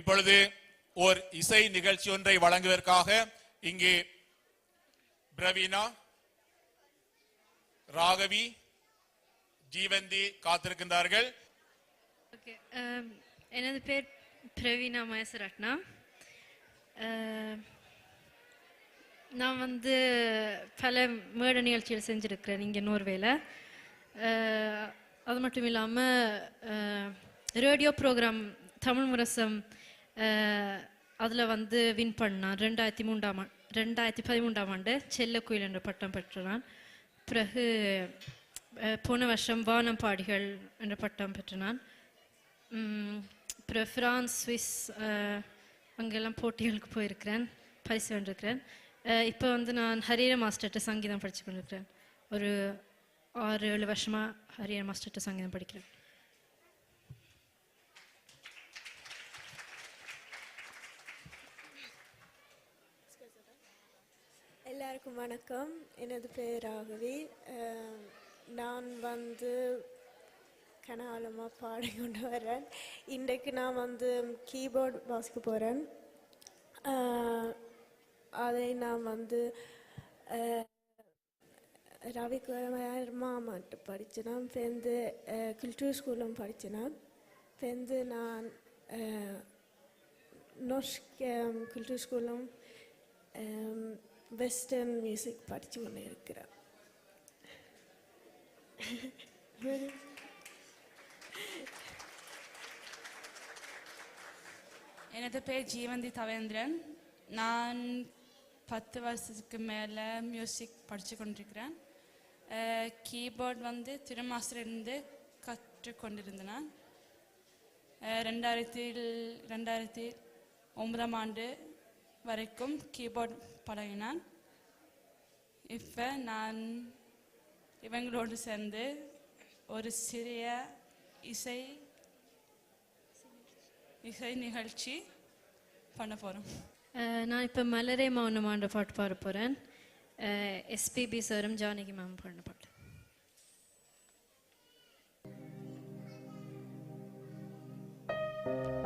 இப்பொழுது ஓர் இசை நிகழ்ச்சி ஒன்றை வழங்குவதற்காக இங்கே பிரவீனா ராகவி ஜீவந்தி காத்திருக்கின்றார்கள். ஓகே எனது பேர் பிரவீனா மயசரட்னா. நான் வந்து பல மேட நிகழ்ச்சிகள் செஞ்சுருக்கிறேன் இங்கே நோர்வேல. அது மட்டும் இல்லாமல் ரேடியோ ப்ரோக்ராம் தமிழ் முரசம் அதில் வந்து வின் பண்ணான். ரெண்டாயிரத்தி மூன்றாம் ரெண்டாயிரத்தி பதிமூன்றாம் ஆண்டு செல்லக்குயில் என்ற பட்டம் பெற்றான் பிறகு போன வருஷம் வானம் பாடிகள் என்ற பட்டம் பெற்று பிறகு அப்புறம் ஃப்ரான்ஸ் சுவிஸ் அங்கெல்லாம் போட்டிகளுக்கு போயிருக்கிறேன் பரிசு வென்றிருக்கிறேன். இப்போ வந்து நான் ஹரியர மாஸ்டர்கிட்ட சங்கீதம் படித்து கொண்டிருக்கிறேன் ஒரு ஆறு ஏழு வருஷமாக ஹரியர மாஸ்டர்கிட்ட சங்கீதம் படிக்கிறேன். எல்லாருக்கும் வணக்கம். எனது பேர் ராகவி நான் வந்து கனாலமாக பாடி கொண்டு வரேன். இன்றைக்கு நான் வந்து கீபோர்ட் வாசிக்க போகிறேன் அதை நான் வந்து அஹ், மட்டும் படித்தேன் பேருந்து குல்டூர் ஸ்கூலும் படித்தேன் பேருந்து நான் norsk um, ஸ்கூலும் வெஸ்டர்ன் மியூசிக் படித்து கொண்டு இருக்கிறேன் எனது பேர் ஜீவந்தி தவேந்திரன். நான் பத்து வருஷத்துக்கு மேலே மியூசிக் படித்து கொண்டிருக்கிறேன். கீபோர்ட் வந்து திருமாசிலிருந்து கற்றுக்கொண்டிருந்தேன் நான் ரெண்டாயிரத்தில் ரெண்டாயிரத்தி ஒன்பதாம் ஆண்டு வரைக்கும் கீபோர்ட் பழகினான் இப்போ நான் இவங்களோடு சேர்ந்து ஒரு சிறிய இசை இசை நிகழ்ச்சி பண்ண போகிறோம் நான் இப்போ மலரே மௌனமான்ற பாட்டு பாட போகிறேன் எஸ்பிபி சாரும் ஜானகி மேம் பண்ண பாட்டு. மலரே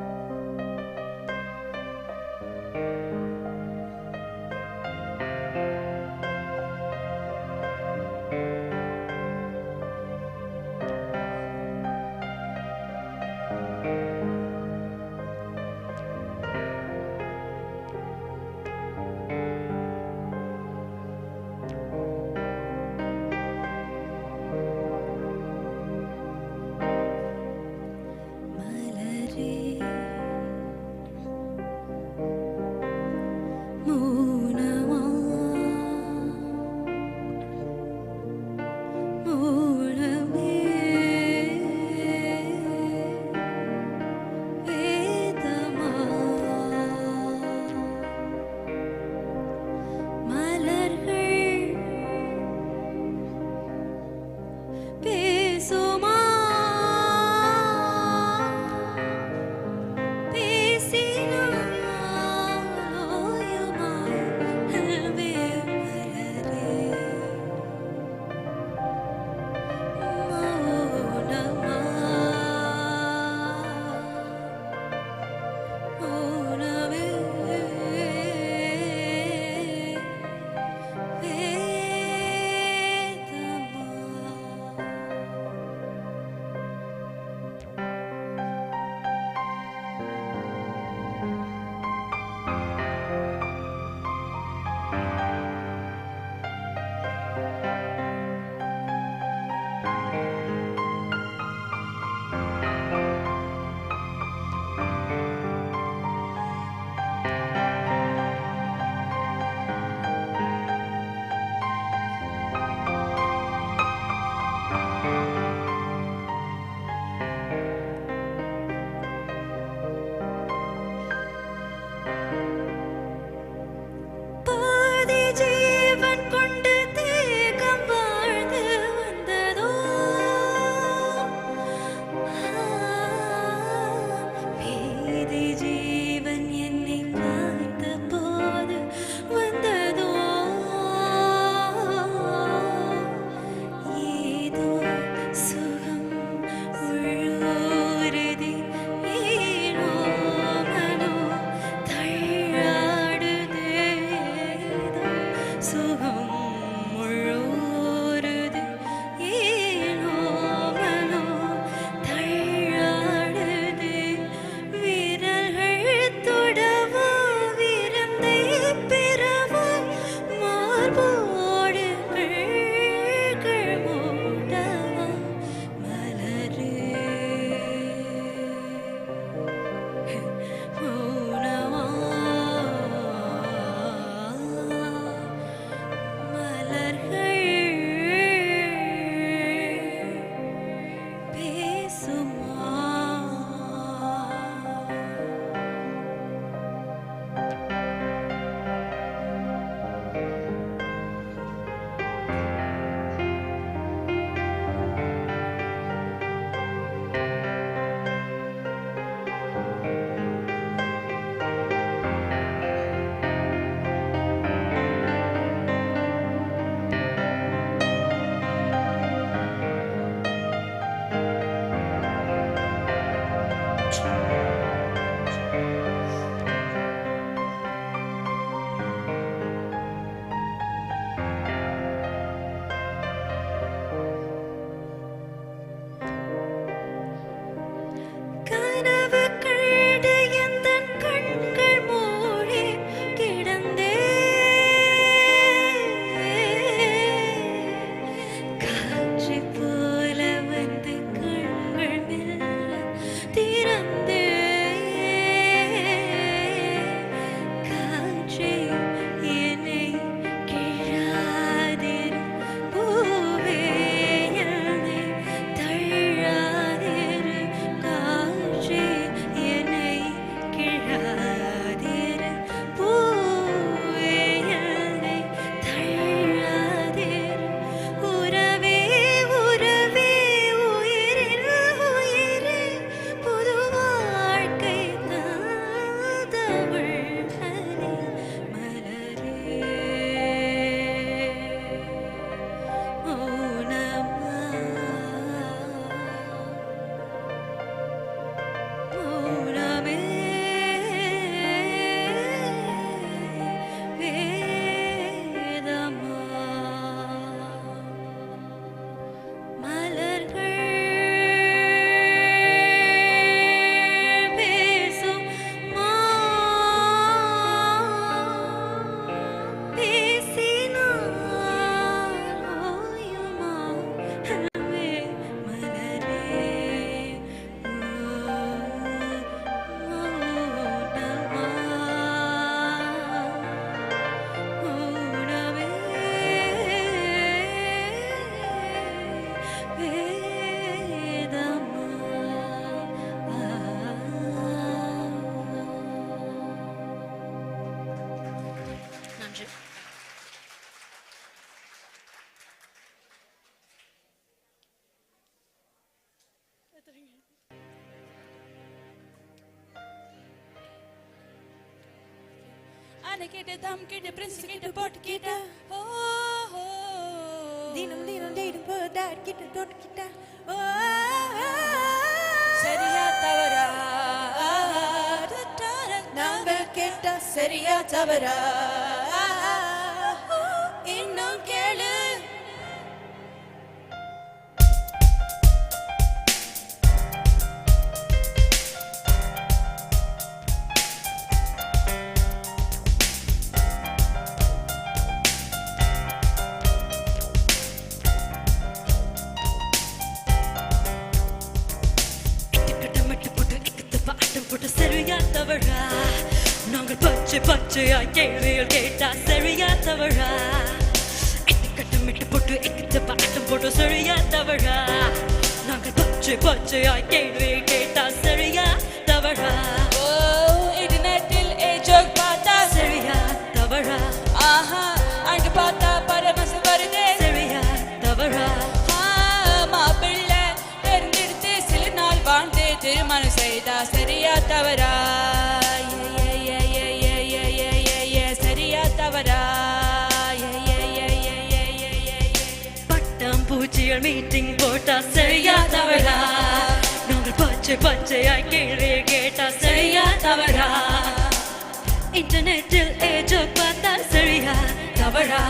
கொடுத்துருங்க அணை கேட்டு தம் கேட்டு பிரின்ஸ் கேட்டு போட்டு கேட்ட ஓ தினம் தினம் தேடும் போது கிட்ட தொட்டு கிட்ட. ஓ சரியா தவறா? நாங்கள் கேட்ட சரியா தவறா? நாங்கள் பச்சை பச்சையா கேள்விகள் கேட்டா சரியா தவறா? கட்டமிட்டு போட்டு இக்கத்து பாட்டம் போட்டு சரியா தவறா? நாங்கள் பச்சை பச்சையா கேள்விகள் கேட்டா சரியா ஜோக் பார்த்தா பரமசு வருதே. சரியா தவறா? மாப்பிள்ளை தெரிஞ்செடுத்து சில நாள் வாழ்ந்து திருமணம் செய்தா சரியா தவறா? சரியா தவறா? நாங்கள் பச்சை பச்சையாய் கேள்வி கேட்டா சரியா தவறா? இன்டர்நெட்டில் ஏஜோ பார்த்தா சரியா தவறா?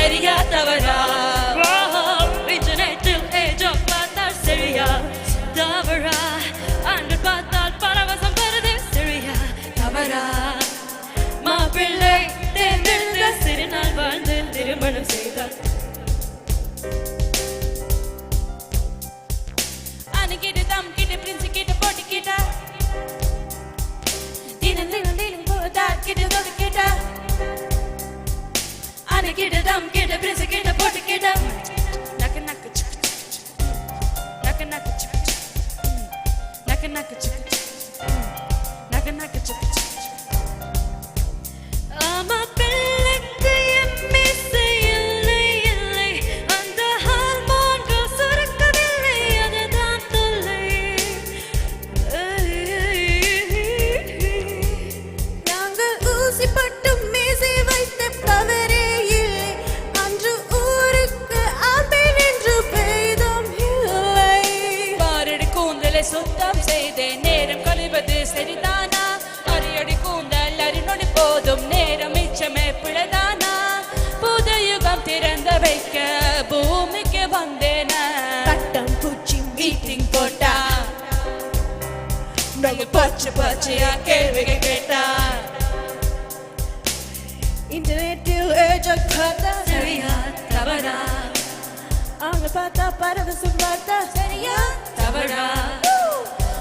சரியா தவறா இன்டர்நெட்டில் ஏஜோ பார்த்தால் சரியா? தவறா? ஆண்கள் பார்த்தால் பரவசம் வருது சரியா? தவறா? மாப்பிள்ளை தேர்ந்தெடுத்த சிறு நாள் வாழ்ந்து திருமணம் செய்தார். அணுகிட்டு தம் கிட்ட பிரின்ஸ் கிட்ட போட்டு கிட்ட தினம் தினம் தினம் போதா கிட்ட தொட்டு தம் போட்டு கிட்ட நக்கு நக்கு சிக்கு நக்க நக்கு நக்கு சிக்கு சிக்கு ஆமா பிள்ளைக்கு போட்டா? நாங்க பச்சை பச்சையா கேள்விகள் கேட்டா? இன்டர்நெட்டில் ஏஜக் பார்த்தா சரியா தவறா? அவங்க பார்த்தா பரவசம் பார்த்தா சரியா தவறா?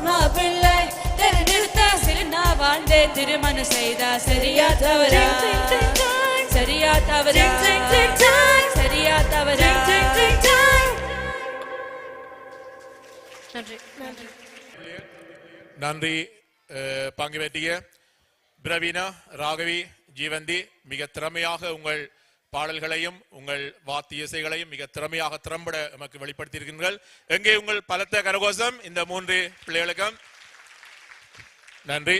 மாப்பிள்ளை தெரு நிறுத்தா தெரிஞ்சிருத்த நான் வாழ்ந்தே திருமணம் செய்தா சரியா தவறா? சரியா தவறா? நன்றி நன்றி பங்கு பெற்றிய பிரவீனா ராகவி ஜீவந்தி மிக திறமையாக உங்கள் பாடல்களையும் உங்கள் வாத்திய இசைகளையும் மிக திறமையாக திறம்பட நமக்கு வெளிப்படுத்தியிருக்கிறீர்கள். எங்கே உங்கள் பலத்த கரகோஷம் இந்த மூன்று பிள்ளைகளுக்கும்? நன்றி.